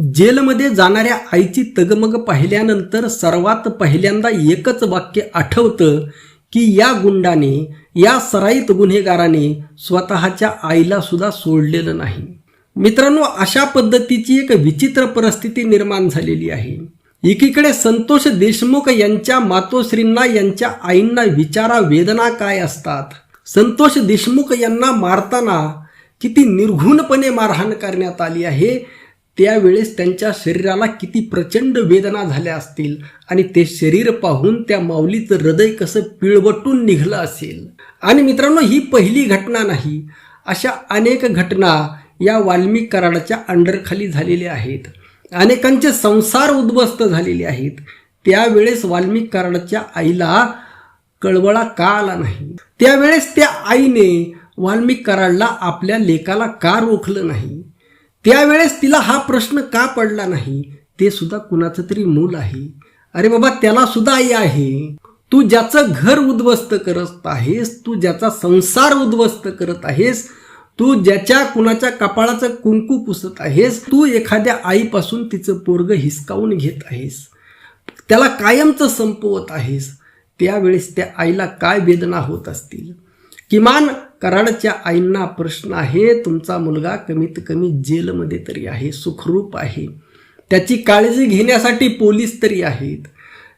जेलमध्ये जाणाऱ्या आईची तगमग पाहिल्यानंतर सर्वात पहिल्यांदा एकच वाक्य आठवतं की या गुंडाने या सराईत गुन्हेगाराने स्वतःच्या आईला सुद्धा सोडलेलं नाही. मित्रांनो अशा पद्धतीची एक विचित्र परिस्थिती निर्माण झालेली आहे. एकीकडे संतोष देशमुख यांच्या मातोश्रींना यांच्या आईंना विचारा वेदना काय असतात? संतोष देशमुख यांना मारताना किती निर्घुणपणे मारहाण करण्यात आली आहे? त्यावेळेस त्यांच्या शरीराला किती प्रचंड वेदना झाल्या असतील आणि ते शरीर पाहून त्या माऊलीचं हृदय कसं पिळवटून निघलं असेल. आणि मित्रांनो ही पहिली घटना नाही अशा अनेक घटना या वाल्मिक कराडाच्या अंडरखाली झालेल्या आहेत. अनेकांचे संसार उद्ध्वस्त झालेले आहेत. त्यावेळेस वाल्मिक कराडाच्या आईला कळवळा का आला नाही? त्यावेळेस त्या आईने वाल्मिक कराडला आपल्या लेकाला का रोखलं नाही? त्यावेळेस तिला हा प्रश्न का पडला नाही? ते सुद्धा कुणाचं तरी मूल आहे. अरे बाबा त्याला सुद्धा आई आहे. तू ज्याचं घर उद्ध्वस्त करत आहेस तू ज्याचा संसार उद्ध्वस्त करत आहेस तू ज्याच्या कुणाच्या कपाळाचं कुंकू पुसत आहेस तू एखाद्या आईपासून तिचं पोरग हिसकावून घेत आहेस. त्याला कायमचं संपवत आहेस. त्यावेळेस त्या आईला काय वेदना होत असतील? किमान कराडच्या आईंना प्रश्न आहे तुमचा मुलगा कमीत कमी जेलमध्ये तरी आहे सुखरूप आहे. त्याची काळजी घेण्यासाठी पोलीस तरी आहेत.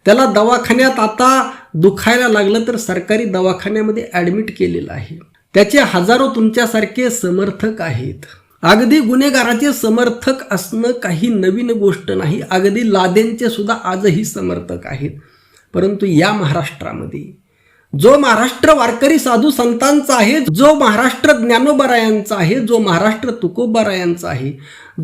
त्याला दवाखान्यात आता दुखायला लागलं तर सरकारी दवाखान्यामध्ये ॲडमिट केलेलं आहे. त्याचे हजारो तुमच्यासारखे समर्थक आहेत. अगदी गुन्हेगाराचे समर्थक असणं काही नवीन गोष्ट नाही. अगदी लादेंचे सुद्धा आजही समर्थक आहेत. परंतु या महाराष्ट्रामध्ये जो महाराष्ट्र वारकरी साधू संतांचा आहे जो महाराष्ट्र ज्ञानोबरायांचा आहे जो महाराष्ट्र तुकोबारायांचा आहे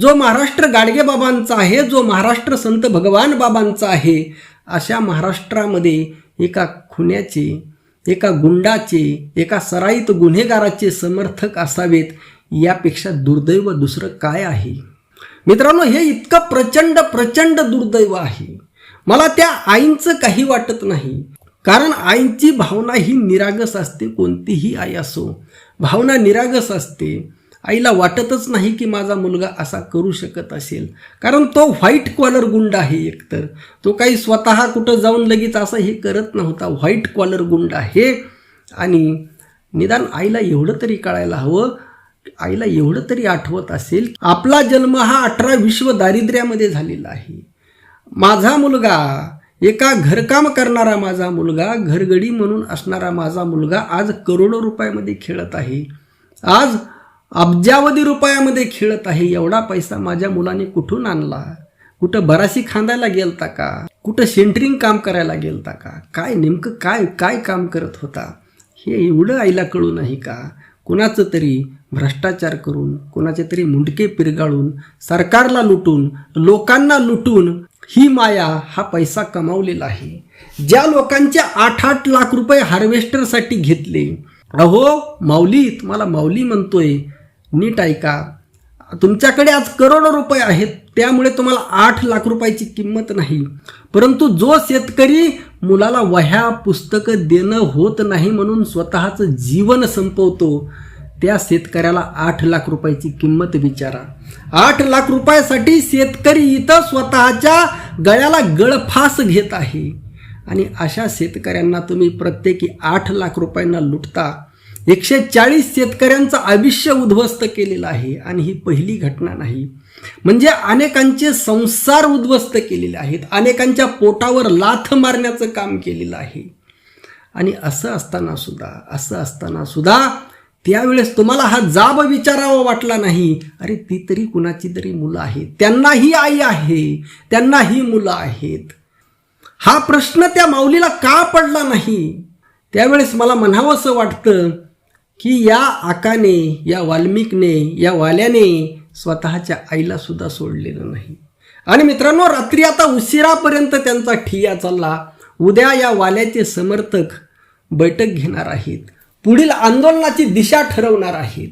जो महाराष्ट्र गाडगेबाबांचा आहे जो महाराष्ट्र संत भगवान बाबांचा आहे अशा महाराष्ट्रामध्ये एका खुन्याचे एका गुंडाचे एका सराईत गुन्हेगाराचे समर्थक असावेत यापेक्षा दुर्दैव दुसरं काय आहे? मित्रांनो हे इतकं प्रचंड प्रचंड दुर्दैव आहे. मला त्या आईंचं काही वाटत नाही. कारण आईची भावना ही निरागस असते कोणतीही आई असो. भावना निरागस असते. आईला वाटतच नाही की माझा मुलगा असा करू शकत असेल. कारण तो व्हाईट कॉलर गुंड आहे एकतर. तो काही स्वतः कुठं जाऊन लगेच असं हे करत नव्हता. व्हाईट कॉलर गुंड आहे. आणि निदान आईला एवढं तरी कळायला हवं आईला एवढं तरी आठवत असेल आपला जन्म हा अठरा विश्व दारिद्र्यामध्ये झालेला आहे. माझा मुलगा एका घरकाम करणारा माझा मुलगा घरगडी म्हणून असणारा माझा मुलगा आज करोडो रुपयामध्ये खेळत आहे. आज अब्जावधी रुपयामध्ये खेळत आहे. एवढा पैसा माझ्या मुलाने कुठून आणला? कुठं बराशी खांदायला गेलता का? कुठं सेंटरिंग काम करायला गेलता का? काय नेमकं काय काय काम करत होता? हे एवढं आईला कळू नाही का? कुणाचं तरी भ्रष्टाचार करून कुणाचे तरी मुंडके पिरगाळून सरकारला लुटून लोकांना लुटून ही माया हा पैसा कमावलेला आहे. ज्या लोकांचे आठ आठ लाख रुपये हार्वेस्टरसाठी घेतले. अहो माऊली तुम्हाला माऊली म्हणतोय. नीट ऐका. तुमच्याकडे आज करोडो रुपये आहेत त्यामुळे तुम्हाला आठ लाख रुपयाची किंमत नाही. परंतु जो शेतकरी मुलाला वह्या पुस्तकं देणं होत नाही म्हणून स्वतःचं जीवन संपवतो. त्या शेतकऱ्याला आठ लाख रुपयाची किंमत विचारा. आठ लाख रुपयासाठी शेतकरी इथं स्वतःच्या गळ्याला गळफास घेत आहे. आणि अशा शेतकऱ्यांना तुम्ही प्रत्येकी आठ लाख रुपयांना लुटता. एकशे चाळीस शेतकऱ्यांचं आयुष्य उद्ध्वस्त केलेलं आहे आणि ही पहिली घटना नाही. म्हणजे अनेकांचे संसार उद्ध्वस्त केलेले आहेत. अनेकांच्या पोटावर लाथ मारण्याचं काम केलेलं आहे. आणि असं असताना सुद्धा असं असताना सुद्धा त्यावेळेस तुम्हाला हा जाब विचारावा वाटला नाही. अरे ती तरी कुणाची तरी मुलं आहेत. त्यांनाही आई आहे. त्यांनाही मुलं आहेत. हा प्रश्न त्या माऊलीला का पडला नाही? त्यावेळेस मला म्हणावंसं वाटतं की या आकाने या वाल्मिकने या वाल्याने स्वतःच्या आईला सुद्धा सोडलेलं नाही. आणि मित्रांनो रात्री आता उशिरापर्यंत त्यांचा ठिया चालला. उद्या या वाल्याचे समर्थक बैठक घेणार आहेत. पुढील आंदोलनाची दिशा ठरवणार आहेत.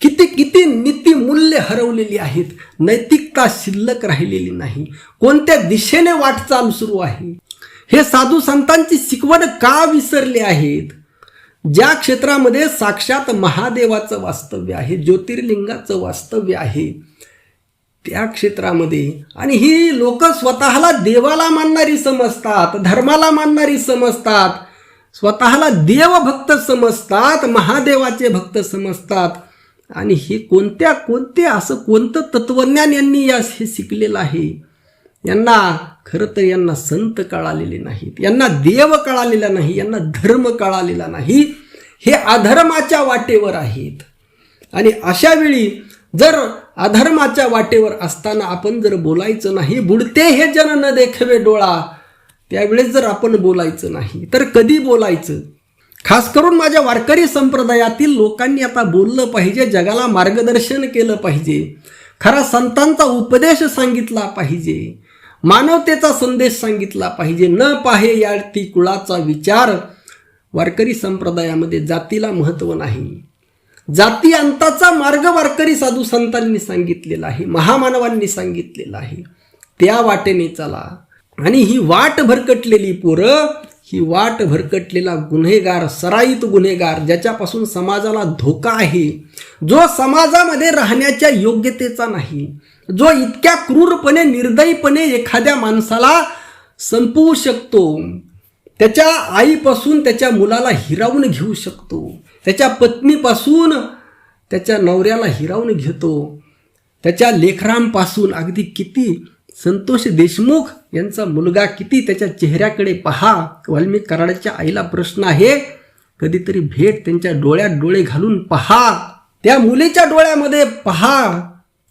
किती किती नीती मूल्य हरवलेली आहेत. नैतिकता शिल्लक राहिलेली नाही. कोणत्या दिशेने वाटचाल सुरू आहे? हे साधू संतांची शिकवण का विसरले आहेत? ज्या क्षेत्रामध्ये साक्षात महादेवाचं वास्तव्य आहे ज्योतिर्लिंगाचं वास्तव्य आहे त्या क्षेत्रामध्ये आणि ही लोक स्वतःला देवाला मानणारी समजतात धर्माला मानणारी समजतात स्वतःला देवभक्त समजतात महादेवाचे भक्त समजतात आणि हे कोणत्या कोणते असं कोणतं तत्वज्ञान यांनी या हे शिकलेलं आहे? यांना खरं तर यांना संत कळालेले नाहीत. यांना देव कळालेला नाही यांना धर्म कळालेला नाही. हे अधर्माच्या वाटेवर आहेत. आणि अशा वेळी जर अधर्माच्या वाटेवर असताना आपण जर बोलायचं नाही बुडते हे जन न देखवे डोळा त्यावेळेस जर आपण बोलायचं नाही तर कधी बोलायचं? खास करून माझ्या वारकरी संप्रदायातील लोकांनी आता बोललं पाहिजे जगाला मार्गदर्शन केलं पाहिजे खरा संतांचा उपदेश सांगितला पाहिजे. मानवतेचा संदेश सांगितला पाहिजे. न पाहे या ती कुळाचा विचार. वारकरी संप्रदायामध्ये जातीला महत्त्व नाही. जाती अंताचा मार्ग वारकरी साधू संतांनी सांगितलेला आहे. महामानवांनी सांगितलेला आहे. त्या वाटेने चला. आणि ही वाट भरकटलेली पोरं ही वाट भरकटलेला गुन्हेगार सराईत गुन्हेगार ज्याच्यापासून समाजाला धोका आहे जो समाजामध्ये राहण्याच्या योग्यतेचा नाही. जो इतक्या क्रूरपणे निर्दयीपणे एखाद्या माणसाला संपवू शकतो त्याच्या आईपासून त्याच्या मुलाला हिरावून घेऊ शकतो त्याच्या पत्नीपासून त्याच्या नवऱ्याला हिरावून घेतो त्याच्या लेखरांपासून अगदी किती संतोष देशमुख यांचा मुलगा किती त्याच्या चेहऱ्याकडे पहा वाल्मिक कराडाच्या आईला प्रश्न आहे कधीतरी भेट त्यांच्या डोळ्यात डोळे घालून पहा त्या मुलीच्या डोळ्यामध्ये पहा.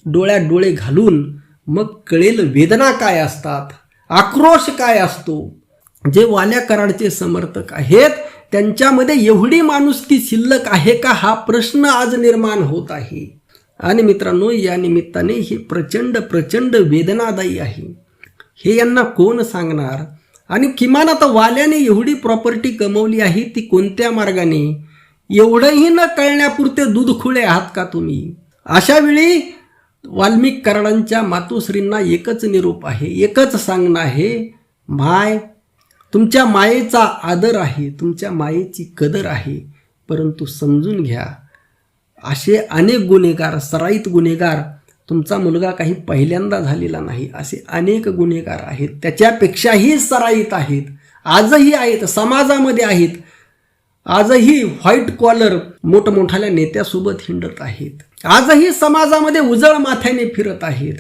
डोळ्यात डोळे घालून मग कळेल वेदना काय असतात आक्रोश काय असतो. जे वाल्या कराडचे समर्थक आहेत त्यांच्यामध्ये एवढी माणुसकी शिल्लक आहे का हा प्रश्न आज निर्माण होत आहे. आणि मित्रांनो या निमित्ताने हे प्रचंड प्रचंड वेदनादायी आहे. हे यांना कोण सांगणार? आणि किमान आता वाल्याने एवढी प्रॉपर्टी कमवली आहे ती कोणत्या मार्गाने? एवढंही न कळण्यापुरते दूध खुळे आहात का तुम्ही? अशा वेळी वाल्मिक कराडांच्या मातोश्रींना एकच निरोप आहे एकच सांगणं आहे माय तुमच्या मायेचा आदर आहे तुमच्या मायेची कदर आहे परंतु समजून घ्या असे अनेक गुन्हेगार सराईत गुन्हेगार तुमचा मुलगा काही पहिल्यांदा झालेला नाही असे अनेक गुन्हेगार आहेत त्याच्यापेक्षाही सराईत आहेत आजही आहेत समाजामध्ये आहेत आजही व्हाईट कॉलर मोठमोठाल्या नेत्यासोबत हिंडत आहेत. आजही समाजामध्ये उजळ माथ्याने फिरत आहेत.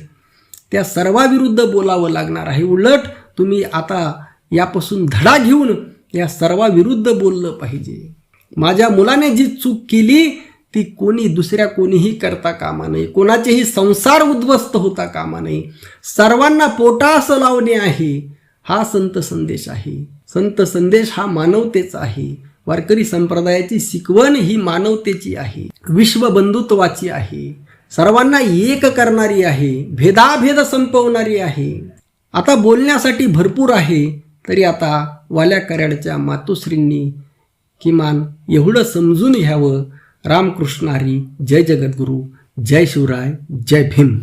त्या सर्वाविरुद्ध बोलावं लागणार आहे. उलट तुम्ही आता यापासून धडा घेऊन या सर्वाविरुद्ध बोललं पाहिजे. माझ्या मुलाने जी चूक केली ती कोणी दुसऱ्या कोणीही करता कामा नये. कोणाचेही संसार उद्ध्वस्त होता कामा नये. सर्वांना पोटास लावणे आहे. हा संत संदेश आहे. संत संदेश हा मानवतेचा आहे. वारकरी संप्रदायाची शिकवण ही मानवतेची आहे. विश्वबंधुत्वाची आहे. सर्वांना एक करणारी आहे. भेदाभेद संपवणारी आहे. आता बोलण्यासाठी भरपूर आहे. तरी आता वाल्या कराडच्या मातोश्रींनी किमान एवढं समजून घ्यावं. रामकृष्णारी जय जगद्गुरू. जय शिवराय. जय भीम.